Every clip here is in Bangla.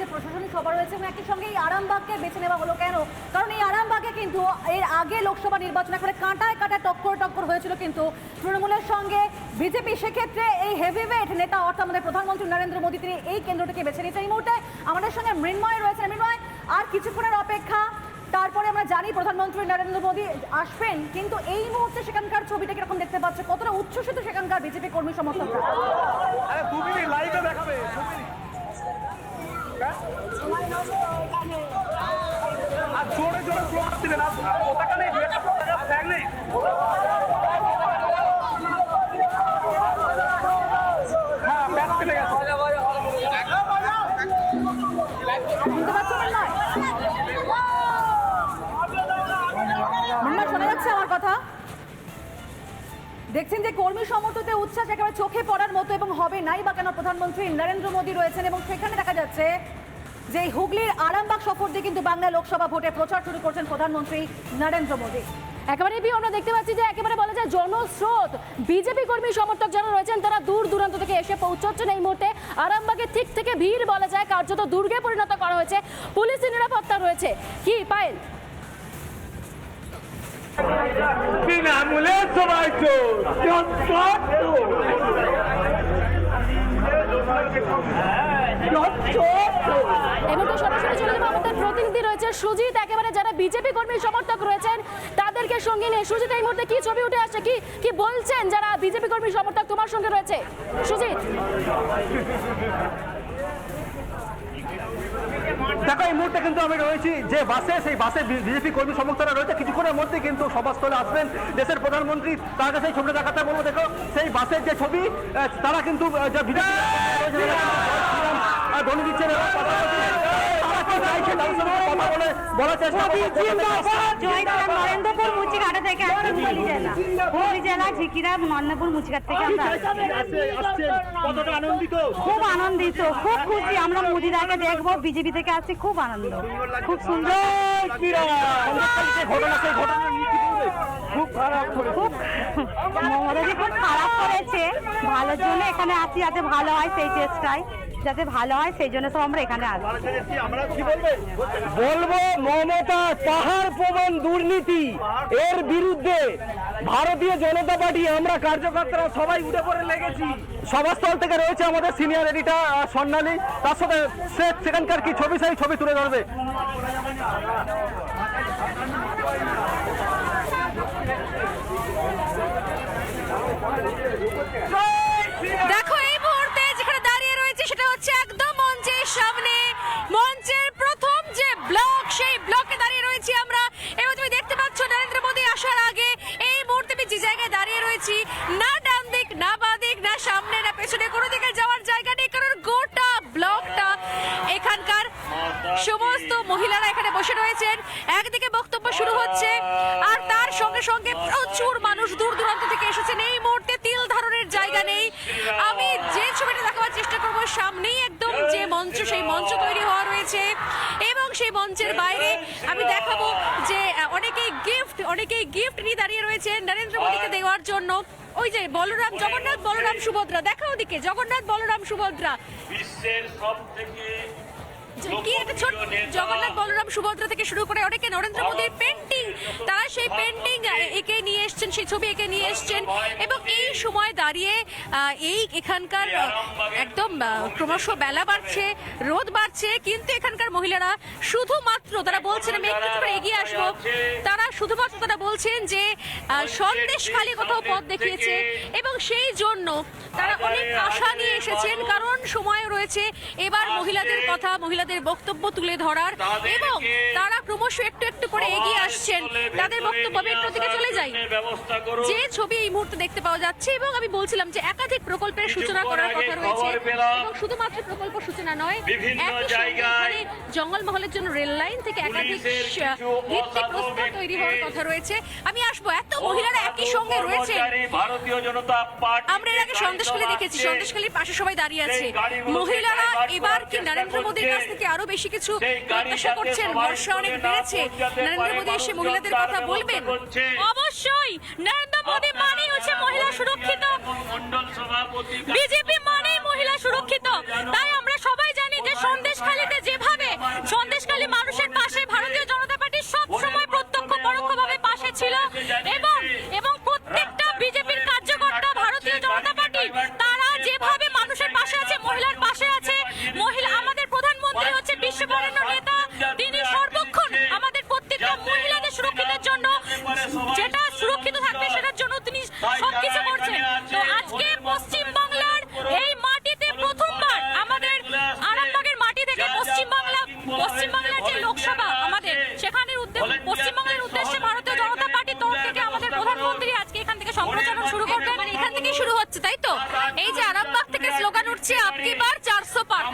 রয়েছে, প্রশাসনিক সভা রয়েছে এবং একই সঙ্গে এই আরামবাগকে বেছে নেওয়া হলো কেন? কারণ এই আরামবাগে কিন্তু এর আগে লোকসভা নির্বাচন করে কাঁটায় কাঁটায় টক্কর টক্কর হয়েছিল কিন্তু তৃণমূলের সঙ্গে বিজেপি, সেক্ষেত্রে এই হেভিওয়েট নেতা অর্থাৎ আমাদের প্রধানমন্ত্রী নরেন্দ্র মোদী, তিনি এই কেন্দ্রটিকে বেছে নিয়েছেন। এই মুহূর্তে আমাদের সঙ্গে মৃন্ময় রয়েছে মৃন্ময়, আর কিছুক্ষণের অপেক্ষা, তারপরে আমরা জানি প্রধানমন্ত্রী নরেন্দ্র মোদী আসবেন, কিন্তু এই মুহূর্তে সেখানকার ছবিটা কীরকম দেখতে পাচ্ছে কতটা উচ্ছ্বসিত সেখানকার বিজেপি কর্মী সমর্থকরা? দেখাবে। আর জোরে জোরে স্লোগান দিবেন আর পতাকা নেই একটা পতাকা নেই দেখছেন যে কর্মী সমর্থকদের উচ্ছ্বাস একেবারে চোখে পড়ার মতো এবং হবে নাই বা কেন প্রধানমন্ত্রী নরেন্দ্র মোদী রয়েছেন এবং সেখানে দেখা যাচ্ছে যে হুগলির আরামবাগ সফর দিয়ে কিন্তু বাংলা লোকসভা ভোটে প্রচার শুরু করছেন প্রধানমন্ত্রী নরেন্দ্র মোদী। একেবারে বি, আমরা দেখতে পাচ্ছি যে একেবারে বলা যায় জনস্রোত। বিজেপি কর্মী সমর্থক যারা রয়েছেন, তারা দূর দূরান্ত থেকে এসে পৌঁছচ্ছেন এই মুহূর্তে। আরামবাগের ঠিক থেকে ভিড় বলা যায়, কার্যত দুর্গে পরিণত করা হয়েছে। পুলিশি নিরাপত্তা রয়েছে। কি, পায়েল? তৃণমূলে সবাই মুহূর্তে সরাসরি আমাদের প্রতিনিধি রয়েছে সুজিত, একেবারে যারা বিজেপি কর্মী সমর্থক রয়েছেন, তাদেরকে সঙ্গে নিয়ে সুজিত, এই মুহূর্তে কি ছবি উঠে আসছে? কি কি বলছেন যারা বিজেপি কর্মী সমর্থক তোমার সঙ্গে রয়েছে? সুজিত? দেখো এই মুহূর্তে কিন্তু আমি রয়েছি যে বাসে সেই বাসে বিজেপি কর্মী সমর্থকরা রয়েছে। কিছুক্ষণের মধ্যে কিন্তু সভাস্থলে আসবেন দেশের প্রধানমন্ত্রী। তার কাছে এই ছবিটা দেখাতে বলব দেখো সেই বাসের যে ছবি তারা কিন্তু যা বিজেপি ধনী দিচ্ছেন নরেন্দ্রপুর মুচিঘাটা থেকে হুগলি জেলা হুগলি জেলা ঝিকিরা নরেন্দ্রপুর মুচিঘাট থেকে আমরা খুব আনন্দিত খুব খুশি। আমরা মোদিদাকে দেখব বিজেপি থেকে আসছি খুব আনন্দ। খুব সুন্দর? খুব খারাপ খুব মমতাজি খুব খারাপ করেছে। ভালোর জন্য এখানে আসি যাতে ভালো হয় সেই চেষ্টায়। যাতে ভালো হয়, সেই জন্য সব আমরা এখানে আসি আমরা কি বলবে, মমতা, পাহাড় প্রমাণ দুর্নীতি। এর বিরুদ্ধে ভারতীয় জনতা পার্টি, আমরা কার্যকর্তারা সবাই উঠে পড়ে লেগেছি। সভাস্থল থেকে রয়েছে আমাদের সিনিয়র এডিটর স্বর্ণালী। তার সাথে সেখানকার কি ছবি, সেই ছবি তুলে ধরবে? দেখো এই মুহূর্তে যেখানে দাঁড়িয়ে রয়েছে সেটা হচ্ছে একদম মঞ্চের সামনে মঞ্চের প্রথম যে ব্লক সেই ব্লকে দাঁড়িয়ে রয়েছি আমরা এবং তুমি দেখতে পাচ্ছ নরেন্দ্র মোদী আসার আগে এই মুহূর্তে আমি যে জায়গায় দাঁড়িয়ে রয়েছি না ডান দিক না বাঁ দিক না সামনে না পেছনে কোনো দিকে যাওয়ার জায়গা নেই কারণ গোটা ব্লকটা এখানকার সমস্ত মহিলারা এখানে বসে রয়েছেন। একদিকে বক্তব্য শুরু হচ্ছে, আর তার সঙ্গে সঙ্গে প্রচুর মানুষ দূর দূরান্ত থেকে এসেছেন। এই মুহূর্তে তিল ধারণের জায়গা নেই। আমি যে ছবিটা দেখাবার চেষ্টা করব, সামনেই একদম যে মঞ্চ, সেই মঞ্চ তৈরি হওয়া রয়েছে এবং সেই মঞ্চের বাইরে আমি দেখাবো যে অনেকেই গিফট অনেকেই গিফট নিয়ে দাঁড়িয়ে রয়েছে নরেন্দ্র মোদীকে দেওয়ার জন্য। ওই যে বলরাম, জগন্নাথ বলরাম সুভদ্রা দেখা ওদিকে, জগন্নাথ বলরাম সুভদ্রা। বিশ্বের সব থেকে কি একটা ছোট জগন্নাথ বলরাম সুভদ্রা থেকে শুরু করে অনেকে নরেন্দ্র মোদীর পেন্টিং তারা সেই পেন্টিং এঁকে নিয়ে এসছেন, সেই ছবি এঁকে নিয়ে এসছেন। এবং এই সময় দাঁড়িয়ে এই এখানকার একদম ক্রমশ বেলা বাড়ছে রোদ বাড়ছে কিন্তু এখানকার মহিলারা শুধুমাত্র তারা বলছেন আমি একটু করে এগিয়ে আসব তারা শুধুমাত্র তারা বলছেন যে সন্দেশ খালি কোথাও পথ দেখিয়েছে এবং সেই জন্য তারা অনেক আশা নিয়ে এসেছেন কারণ সময় রয়েছে। এবার মহিলাদের কথা মহিলাদের বক্তব্য তুলে ধরার এবং তারা ক্রমশ একটু একটু করে এগিয়ে আসছেন। তাদের বক্তব্য একটু দিকে চলে যাই। যে ছবি এই মুহূর্তে দেখতে পাওয়া যাচ্ছে এবং আমি বলছিলাম যে একাধিক প্রকল্পের সূচনা করার কথা রয়েছে। এবং শুধুমাত্র প্রকল্প সূচনা নয় একই সঙ্গে জঙ্গলমহলের জন্য রেল লাইন থেকে একাধিক পুলিশের ভিত্তি অসাধু প্রস্তর তৈরি হওয়ার কথা রয়েছে। আমি আসব এত মহিলারা একই সঙ্গে রয়েছে। ভারতীয় জনতা পার্টি আমরা এর আগে সন্দেশখালী দেখেছি সন্দেশখালীর পাশে সবাই দাঁড়িয়ে আছে। মহিলারা এবার কি নরেন্দ্র মোদীর কাছ থেকে আরও বেশি কিছু প্রত্যাশা করছেন বর্ষা অনেক বেড়েছে। নরেন্দ্র মোদী এসে মহিলাদের কথা বলবেন? অবশ্যই নরেন্দ্র মোদী 别急 লোকসভা আমাদের। সেখানের উদ্দেশ্যে পশ্চিমবঙ্গের উদ্দেশ্যে ভারতীয় জনতা পার্টির তরফ থেকে আমাদের প্রধানমন্ত্রী আজকে এখান থেকে সম্প্রচারণ শুরু করবেন। মানে এখান থেকেই শুরু হচ্ছে তাই তো? এই যে আরামবাগ থেকে স্লোগান উঠছে আপকি বার চারশো পার?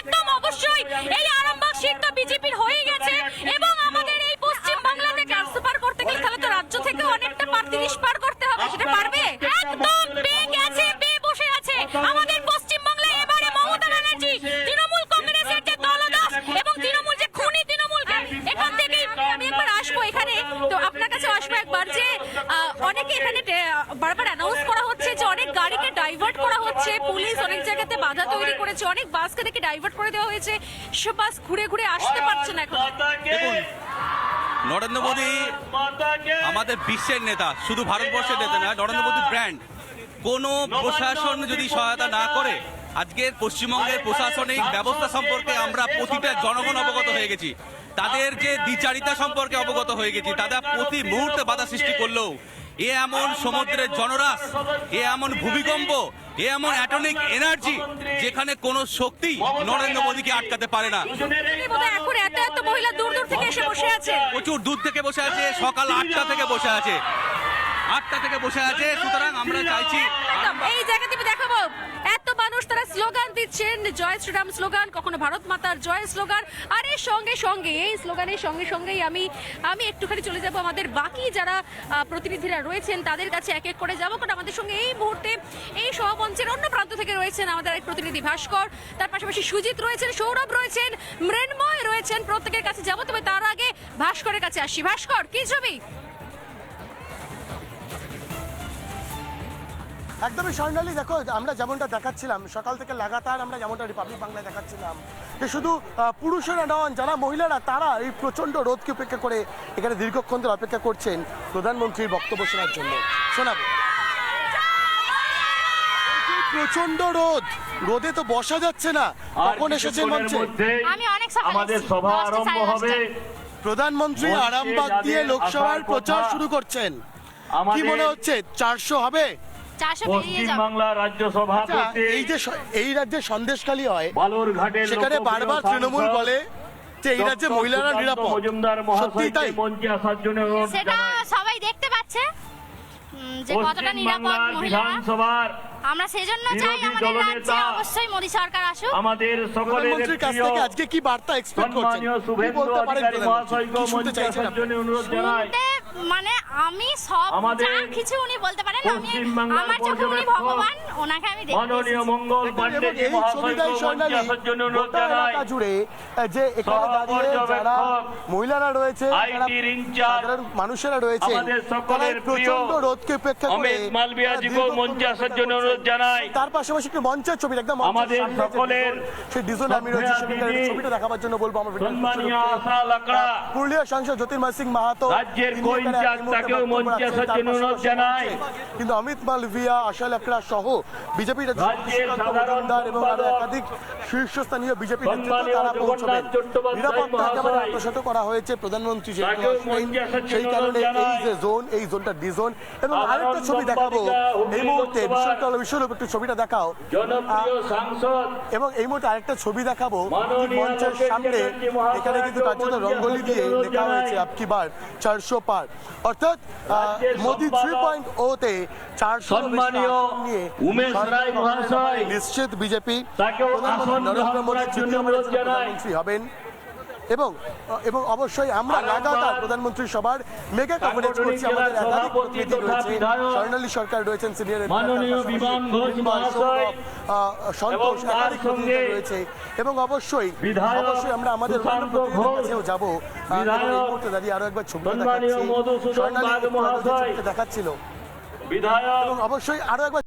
একদম অবশ্যই এই আরামবাগ সিট তো বিজেপির হয়ে গেছে। এবং আমাদের এই পশ্চিম বাংলাতে চারশো পার করতে গেলে তাহলে তো রাজ্য থেকে অনেকটা পার তিরিশ হচ্ছে পুলিশ অনেক জায়গাতে বাধা তৈরি করেছে অনেক বাসকে দেখে ডাইভার্ট করে দেওয়া হয়েছে সব বাস ঘুরে ঘুরে আসতে পারছে না এখন। মাতাকে নরেন্দ্র মোদী আমাদের বিশ্বের নেতা শুধু ভারতবর্ষের নেতা নয় নরেন্দ্র মোদী ব্র্যান্ড কোনো প্রশাসন যদি সহায়তা না করে আজকের পশ্চিমবঙ্গের প্রশাসনিক ব্যবস্থা সম্পর্কে আমরা প্রতিটা জনগণ অবগত হয়ে গেছি। তাদের যে দ্বিচারিতা সম্পর্কে অবগত হয়ে গেছি তারা প্রতি মুহূর্তে বাধা সৃষ্টি করলেও এ এমন সমুদ্রের জনরাশ এ এমন ভূমিকম্প এ এমন অ্যাটমিক এনার্জি যেখানে কোনো শক্তি নরেন্দ্র মোদীকে আটকাতে পারে না। এখন এত এত মহিলা দূর দূর থেকে এসে বসে আছে। প্রচুর দূর থেকে বসে আছে সকাল আটটা থেকে বসে আছে। আটটা থেকে বসে আছে সুতরাং আমরা চাইছি এই জায়গাতে দেখাবো। স্লোগান দিচ্ছেন, জয় শ্রীরাম স্লোগান, কখনো ভারত মাতার জয় স্লোগান। আর এর সঙ্গে সঙ্গে, এই স্লোগানের সঙ্গে সঙ্গেই আমি আমি একটুখানি চলে যাব। আমাদের বাকি যারা প্রতিনিধিরা রয়েছেন, তাদের কাছে এক এক করে যাব। কারণ আমাদের সঙ্গে এই মুহূর্তে এই সভামঞ্চের অন্য প্রান্ত থেকে রয়েছেন আমাদের এক প্রতিনিধি ভাস্কর। তার পাশাপাশি সুজিত রয়েছেন, সৌরভ রয়েছেন, মৃন্ময় রয়েছেন। প্রত্যেকের কাছে যাব, তবে তার আগে ভাস্করের কাছে আসি। ভাস্কর, কি ছবি? একদমই স্বর্ণালী দেখো আমরা যেমনটা দেখাচ্ছিলাম সকাল থেকে লাগাতার আমরা যেমনটা রিপাবলিক বাংলায় দেখাচ্ছিলাম যে শুধু পুরুষেরা নন যারা মহিলারা তারা এই প্রচণ্ড রোদকে উপেক্ষা করে এখানে দীর্ঘক্ষণ ধরে অপেক্ষা করছেন প্রধানমন্ত্রীর বক্তব্য শোনার জন্য। শোনাবো। প্রচণ্ড রোদ রোদে তো বসা যাচ্ছে না কখন এসেছেন মঞ্চে? আমাদের সভা আরম্ভ হবে। প্রধানমন্ত্রী আরামবাগ দিয়ে লোকসভার প্রচার শুরু করছেন। কি মনে হচ্ছে চারশো হবে? চারশো পশ্চিম বাংলা রাজ্য সভাপতি আচ্ছা, এই যে এই রাজ্যে সন্দেশখালী হয় বালুরঘাটের সেখানে বারবার তৃণমূল বলে যে এই রাজ্যে মহিলারা নিরাপদ। মজুমদার সত্যি তাই? মঞ্চে আসার জন্য সেটা সবাই দেখতে পাচ্ছে যে কতটা নিরাপদ বিধানসভার আমরা সেজন্য চাই আমাদের রাজ্যে অবশ্যই মোদী সরকার আসুক। আমাদের সকলের কাছ থেকে আজকে কি বার্তা এক্সপেক্ট করছেন? শুভেন্দু বলতে পারেন অধিকারী প্রধানমন্ত্রী? মহাশয়কে মঞ্চে আসার জন্য অনুরোধ জানাই। মানে আমি সব যা কিছু উনি বলতে পারেন আমি আমার চোখে উনি ভগবান ওনাকে আমি দেখতে মাননীয় মঙ্গল পাণ্ডেজি এই মহাশয়কে মঞ্চে আসার জন্য অনুরোধ জানাই। জুড়ে যে এখানে দাঁড়িয়ে যারা মহিলারা রয়েছে মানুষেরা রয়েছে আমাদের সকলের প্রচণ্ড প্রিয় রোদকে উপেক্ষা করে অমিত মালবিয়াজিকেও তারা মঞ্চে আসার জন্য অনুরোধ জানাই। তার পাশাপাশি একটি মঞ্চের ছবি একদম আমাদের সকলের সেই ডিজোন আমি রয়েছে ছবিটা দেখাবার জন্য বলব আমার ভিডিও সম্মানীয় আশা লাকড়া পুরুলিয়া সাংসদ জ্যোতির্ময় সিং মাহাতো রাজ্যের ইনচার্জ এই মুহূর্তে তাকেও মঞ্চে আসার জন্য অনুরোধ জানাই। কিন্তু অমিত মালভিয়া আশা লাকড়া সহ বিজেপি রাজ্যের এবং আরও একাধিক শীর্ষস্থানীয় বিজেপি তারা পৌঁছবেন নিরাপত্তা একেবারে আত্মসাত করা হয়েছে প্রধানমন্ত্রী সেই কারণে এই যে জোন এই জোনটা ডিজোন এবং আরেকটা ছবি দেখাবো। এই মুহূর্তে বিশ্বকাল বিশ্বরূপ একটু ছবিটা দেখাও। এবং এই মুহূর্তে আরেকটা ছবি দেখাবো। মঞ্চের সামনে এখানে কিন্তু কার্যত রঙ্গোলি দিয়ে লেখা হয়েছে আপকি বার চারশো পার। অর্থাৎ মোদি থ্রি পয়েন্ট পয়েন্ট ওতে চারশো সম্মানীয় উমেশ রায় মহাশয় নিশ্চিত বিজেপি তাকেও আসন নরেন্দ্র গ্রহণ মোদী করার জন্য অনুরোধ জানাই। হবেন এবং এবং অবশ্যই আমরা লাগাতার প্রধানমন্ত্রী সবার মেগা কভারেজ করছি আমাদের একাধিক প্রতিনিধি রয়েছে স্বর্ণালী সরকার রয়েছেন সিনিয়র সন্তোষ একাধিক প্রতিনিধি রয়েছে। এবং অবশ্যই অবশ্যই আমরা আমাদের ঘোষ, কাছেও যাব। এই মুহূর্তে দাঁড়িয়ে আরও একবার সম্মানীয় দেখাচ্ছি। স্বর্ণালী দেখাচ্ছিল। এবং অবশ্যই আরও একবার